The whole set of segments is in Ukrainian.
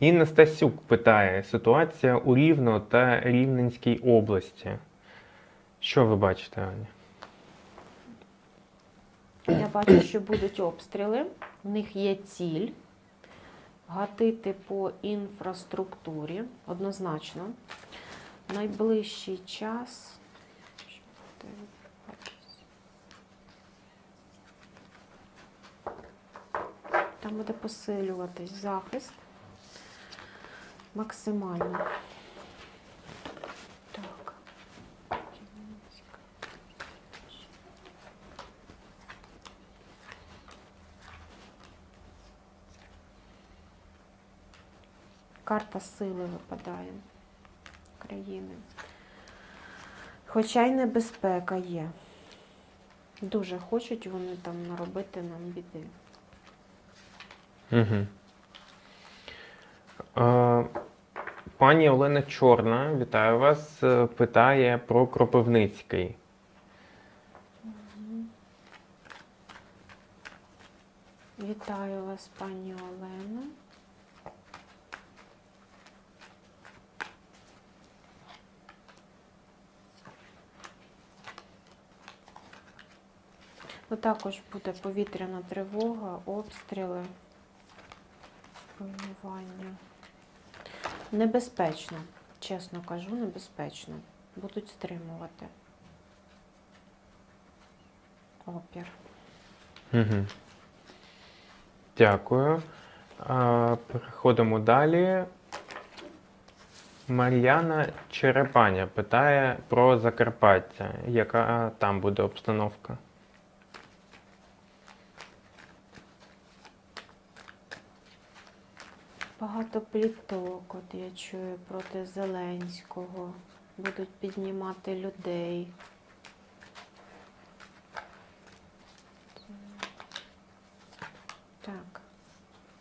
Інна Стасюк питає: ситуація у Рівно та Рівненській області. Що ви бачите, Аня? Я бачу, що будуть обстріли. У них є ціль гатити по інфраструктурі однозначно. Найближчий час. Там буде посилюватись захист максимально. Так. Карта сили випадає країни. Хоча й небезпека є. Дуже хочуть вони там наробити нам біди. Угу. Пані Олена Чорна, вітаю вас. е, Питає про Кропивницький. Вітаю вас, пані Олено. Ну, також буде повітряна тривога, обстріли, руйнування. Небезпечно, чесно кажу, небезпечно. Будуть стримувати опір. Угу. Дякую. А, переходимо далі. Мар'яна Черепаня питає про Закарпаття. Яка там буде обстановка? Багато пліток, от я чую проти Зеленського. Будуть піднімати людей. Так,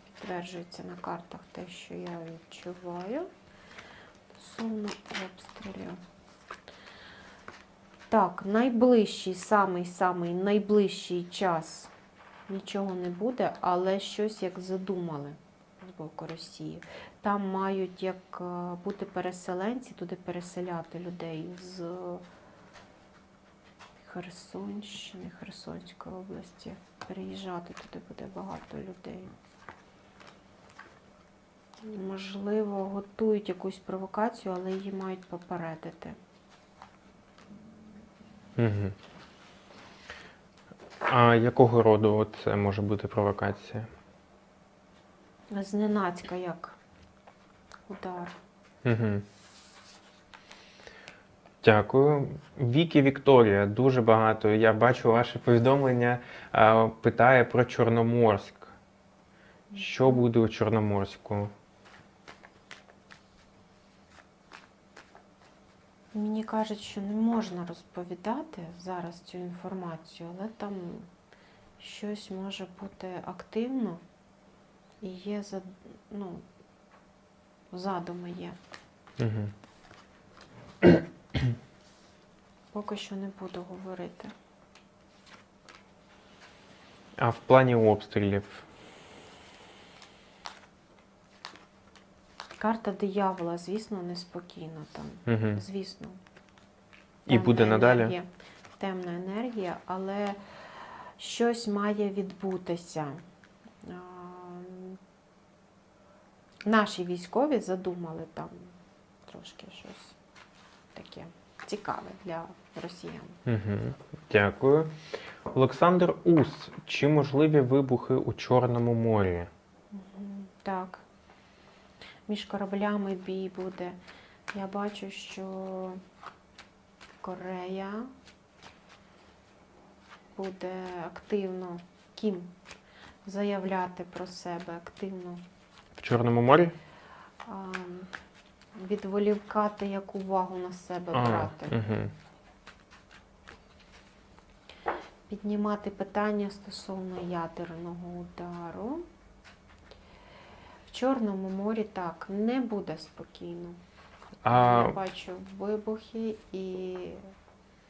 підтверджується на картах те, що я відчуваю. Стосовно обстрілів. Так, найближчий, самий-самий найближчий час нічого не буде, але щось як задумали з боку Росії. Там мають як е, бути переселенці, туди переселяти людей з Херсонщини, Херсонської області. Переїжджати туди буде багато людей. Можливо, готують якусь провокацію, але її мають попередити. Угу. А якого роду це може бути провокація? Зненацька як удар. Угу. Дякую. Вікі Вікторія, дуже багато. Я бачу ваше повідомлення. Питає про Чорноморськ. Що буде у Чорноморську? Мені кажуть, що не можна розповідати зараз цю інформацію, але там щось може бути активно і є зад- ну, задуми є. Угу. Поки що не буду говорити. А в плані обстрілів? Карта диявола, звісно, неспокійна там. Угу. Звісно. І буде надалі? енергія, темна енергія, але щось має відбутися. А, Наші військові задумали там трошки щось таке цікаве для росіян. Угу. Дякую. Олександр Ус. Чи можливі вибухи у Чорному морі? Так. Між кораблями бій буде. Я бачу, що Корея буде активно Кім заявляти про себе активно. В Чорному морі? а, Відволікати як увагу на себе брати. угу. Піднімати питання стосовно ядерного удару. В Чорному морі так не буде спокійно. А Я бачу вибухи і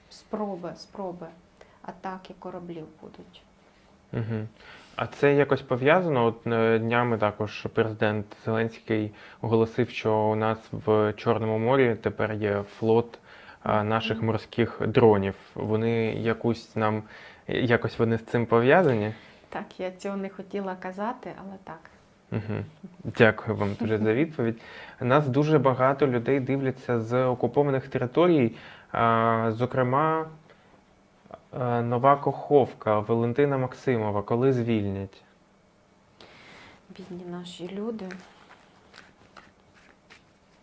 спроби, спроби атаки кораблів будуть. Угу. А це якось пов'язано? От е, днями також президент Зеленський оголосив, що у нас в Чорному морі тепер є флот наших морських дронів. Вони якусь нам якось вони з цим пов'язані? Так, я цього не хотіла казати, але так. Угу. Дякую вам дуже за відповідь. Нас дуже багато людей дивляться з окупованих територій, зокрема, Нова Коховка, Валентина Максимова, коли звільнять? Бідні наші люди.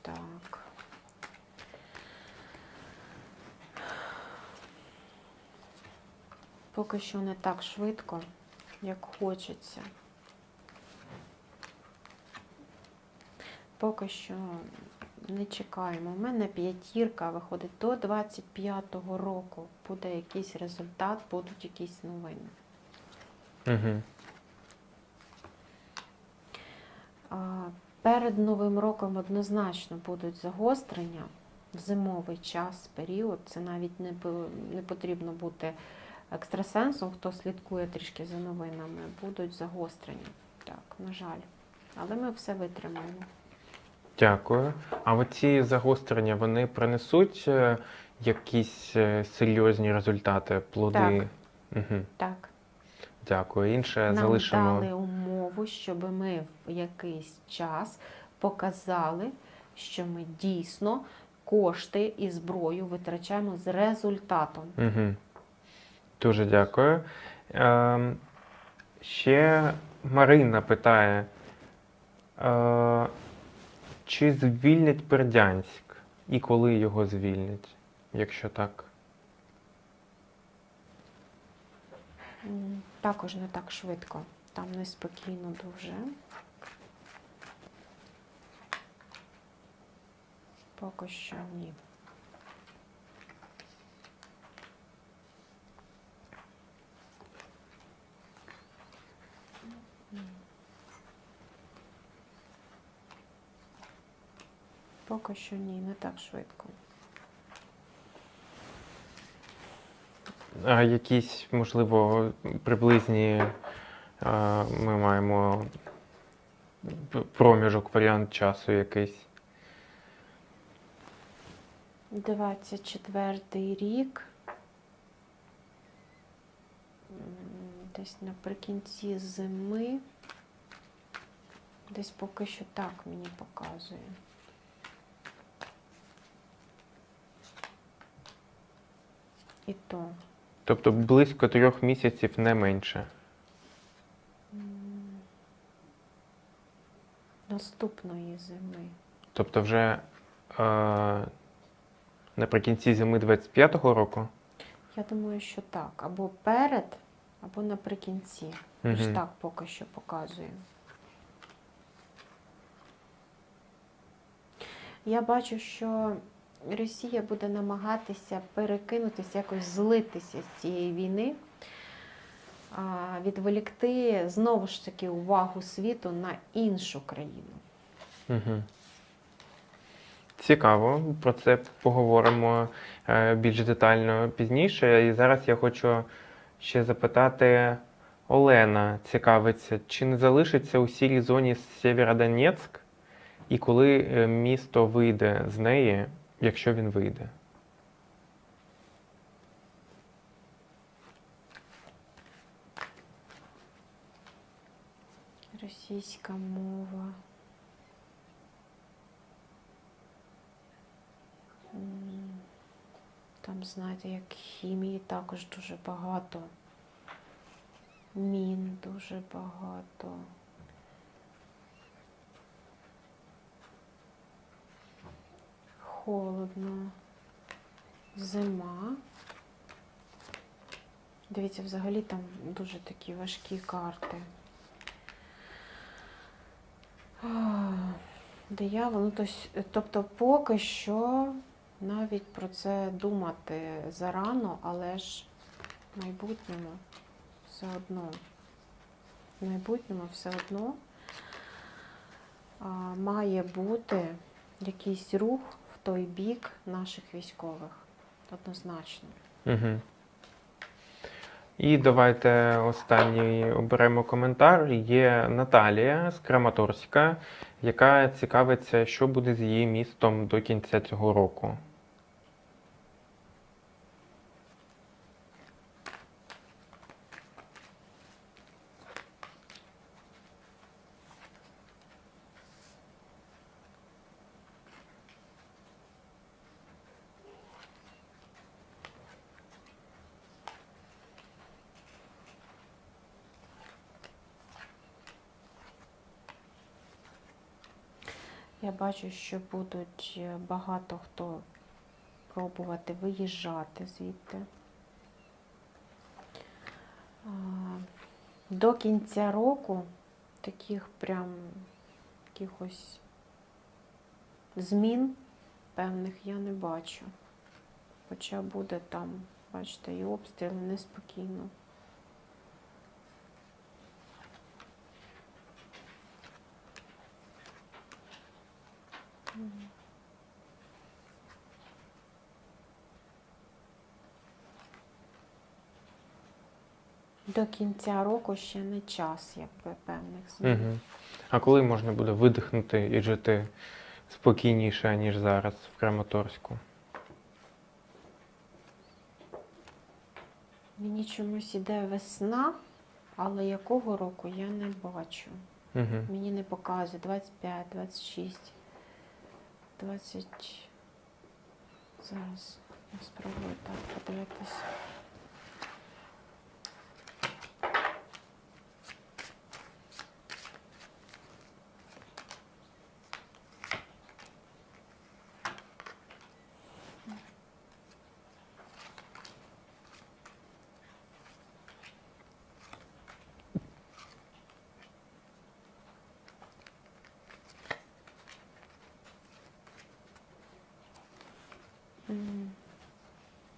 Так. Поки що не так швидко, як хочеться. Поки що не чекаємо. У мене п'ятірка виходить до 25-го року. Буде якийсь результат, будуть якісь новини. Угу. А, Перед Новим роком однозначно будуть загострення в зимовий час, період. Це навіть не, не потрібно бути екстрасенсом, хто слідкує трішки за новинами. Будуть загострення. Так, на жаль. Але ми все витримаємо. Дякую. А оці загострення вони принесуть е, якісь е, серйозні результати, плоди? Так. Угу. Так, Дякую. Інше нам залишимо. дали умову, щоб ми в якийсь час показали, що ми дійсно кошти і зброю витрачаємо з результатом. Угу. Дуже дякую. Ем, ще Марина питає, е, чи звільнять Бердянськ і коли його звільнять, якщо так? Також не так швидко. Там неспокійно дуже. Поки що ні. Поки що ні, не так швидко. А якісь, можливо, приблизні е, ми маємо проміжок, варіант часу якийсь. 24 рік. Десь наприкінці зими. Десь поки що так мені показує. І то. Тобто близько трьох місяців не менше. Наступної зими. Тобто вже е, наприкінці зими 25-го року. Я думаю, що так. Або перед, або наприкінці. Аж Мгм. так поки що показує. Я бачу, що Росія буде намагатися перекинутися, якось злитися з цієї війни, відволікти знову ж таки увагу світу на іншу країну. Угу. Цікаво, про це поговоримо е, більш детально пізніше. І зараз я хочу ще запитати Олена, цікавиться, чи не залишиться у сірій зоні Сєвєродонецьк, і коли е, місто вийде з неї, якщо він вийде? Російська мова. Там, знаєте, як хімії також дуже багато. Мін дуже багато. Холодно. Зима. Дивіться, взагалі там дуже такі важкі карти. Диявол, ну, тось- тобто поки що навіть про це думати зарано, але ж в майбутньому все одно. В майбутньому все одно а, має бути якийсь рух той бік наших військових. Однозначно. Угу. І давайте останній оберемо коментар. Є Наталія з Краматорська, яка цікавиться, що буде з її містом до кінця цього року. Я бачу, що будуть е, багато хто пробувати виїжджати звідти. До кінця року таких прям якихось змін певних я не бачу. Хоча буде там, бачите, і обстріли неспокійно. До кінця року ще не час, якби певних змін. Угу. А коли можна буде видихнути і жити спокійніше, ніж зараз в Краматорську? Мені чомусь іде весна, але якого року я не бачу. Угу. Мені не показує 25, 26, 20. Зараз я спробую так подивитися.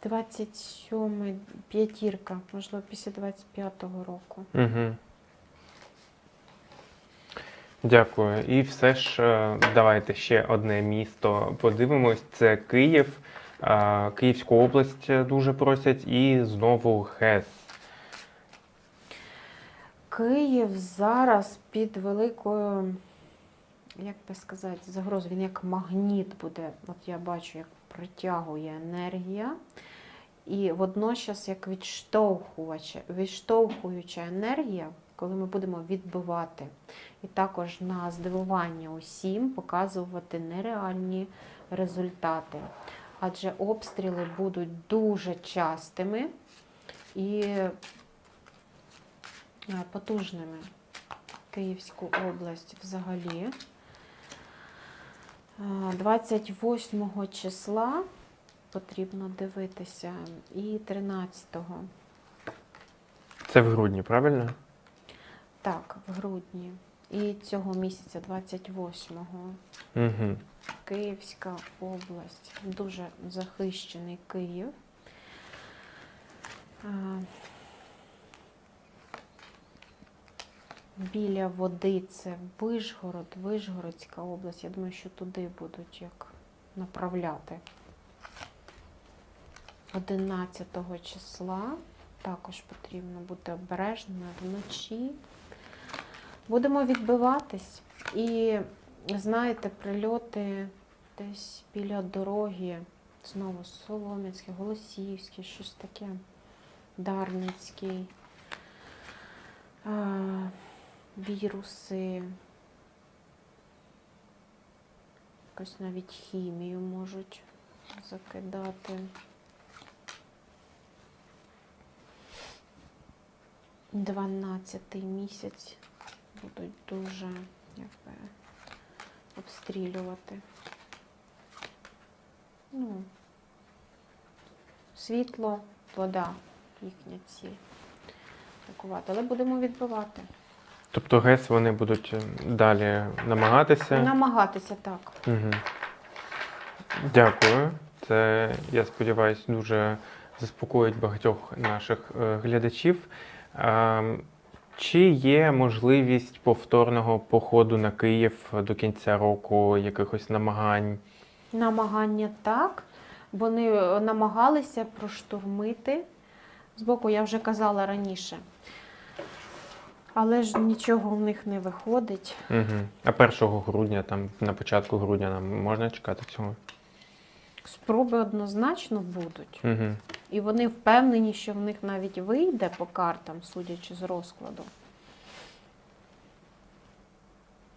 27 п'ятірка, можливо, після 25-го року. Угу. Дякую. І все ж е, давайте ще одне місто подивимось. Це Київ. Е, Київську область дуже просять, і знову ГЕС. Київ зараз під великою, як би сказати, загрозою. Він як магніт буде. От я бачу, як притягує енергія. І водночас як відштовхувача, відштовхуюча енергія, коли ми будемо відбивати. І також на здивування усім показувати нереальні результати. Адже обстріли будуть дуже частими і е, потужними. Київську область взагалі. Е, 28 числа потрібно дивитися і 13-го. Це в грудні, правильно? Так, в грудні. І цього місяця, 28-го, Угу. Київська область. Дуже захищений Київ. Біля води це Вишгород, Вишгородська область. Я думаю, що туди будуть як направляти. 11 числа також потрібно бути обережними вночі. Будемо відбиватись. І знаєте, прильоти десь біля дороги, знову Солом'янське, Голосіївське, щось таке, Дарницький, віруси, якось навіть хімію можуть закидати. Дванадцятий місяць будуть дуже якби, обстрілювати. Ну, світло, вода, їхня ціль. Атакувати. Але будемо відбивати. Тобто ГЕС вони будуть е, далі намагатися. Намагатися так. Угу. Дякую. Це, я сподіваюся, дуже заспокоїть багатьох наших е, глядачів. А, чи є можливість повторного походу на Київ до кінця року, якихось намагань? Намагання так. Вони е, намагалися проштурмити Збоку я вже казала раніше. Але ж нічого в них не виходить. Угу. А 1 грудня, там на початку грудня нам можна чекати цього? Спроби однозначно будуть. Угу. І вони впевнені, що в них навіть вийде по картам, судячи з розкладу.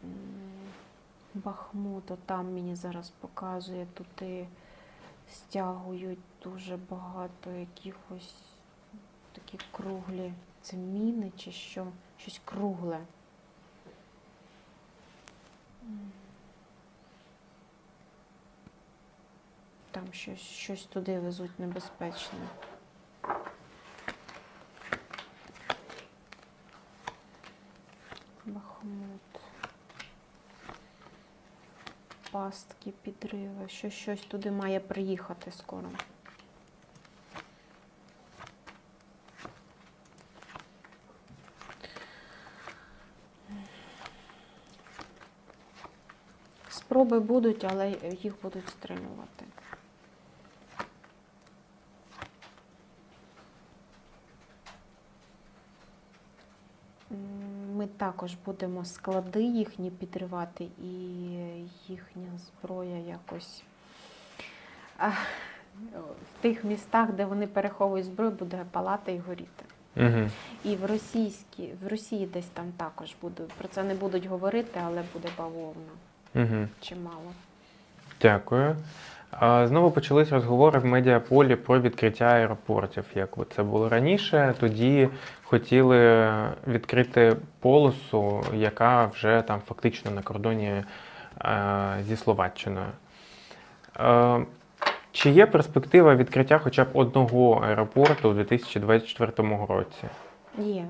М, Бахмут, там мені зараз показує, туди стягують дуже багато якихось такі круглі. Це міни чи що? Щось кругле. Там щось, щось туди везуть небезпечне. Бахмут. Пастки, підриви. Що щось туди має приїхати скоро. Спроби будуть, але їх будуть стримувати. М, Ми також будемо склади їхні підривати і їхня зброя якось. В тих містах, де вони переховують зброю, буде палати і горіти. Угу. І в російській, в Росії десь там також буде. Про це не будуть говорити, але буде бавовна Угу. чимало. Дякую. Знову почались розговори в медіаполі про відкриття аеропортів. Як це було раніше, тоді хотіли відкрити полосу, яка вже там фактично на кордоні е, зі Словаччиною. Е, Чи є перспектива відкриття хоча б одного аеропорту у 2024 році? Є.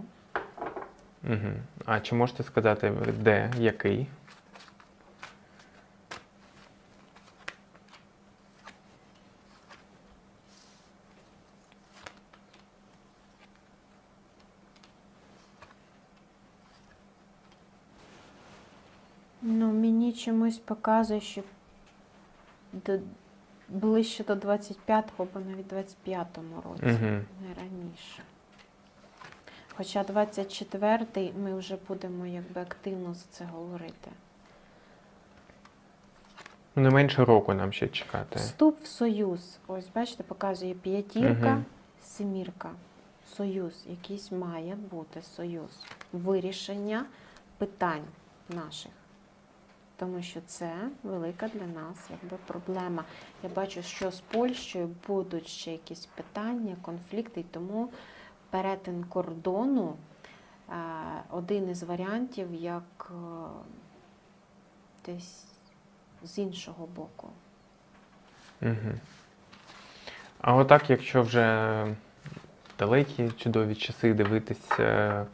Угу. А чи можете сказати, де, який? Ну, мені чомусь показує, що до, ближче до 25-го, або навіть 25-му році, Угу. не раніше. Хоча 24-й ми вже будемо якби активно за це говорити. Не менше року нам ще чекати. Вступ в союз. Ось, бачите, показує п'ятірка, Мгм. семірка. Союз. Якийсь має бути союз. Вирішення питань наших. Тому що це велика для нас якби, проблема. Я бачу, що з Польщею будуть ще якісь питання, конфлікти, і тому перетин кордону е, один із варіантів, як е, десь з іншого боку. Угу. А отак, якщо вже далекі чудові часи дивитись е,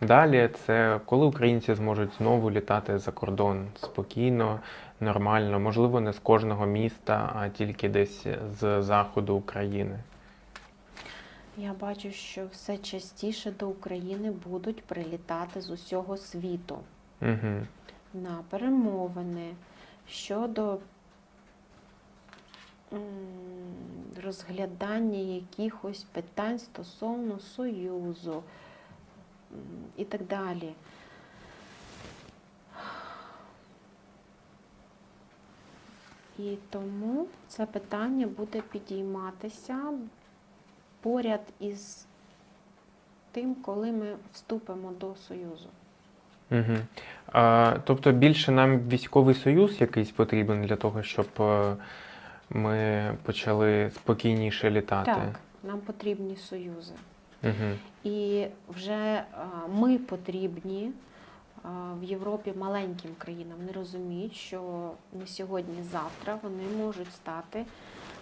далі, це коли українці зможуть знову літати за кордон спокійно, нормально, можливо, не з кожного міста, а тільки десь з заходу України. Я бачу, що все частіше до України будуть прилітати з усього світу Угу. на перемовини щодо розглядання якихось питань стосовно Союзу і так далі. І тому це питання буде підійматися поряд із тим, коли ми вступимо до Союзу. Угу. А, тобто більше нам військовий союз якийсь потрібен для того, щоб е, ми почали спокійніше літати. Так, нам потрібні союзи. Угу. І вже ми потрібні в Європі маленьким країнам. Вони розуміють, що не сьогодні, завтра вони можуть стати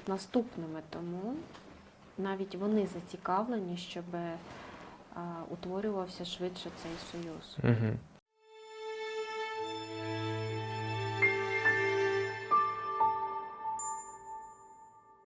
наступними. Тому навіть вони зацікавлені, щоб утворювався швидше цей союз. Угу.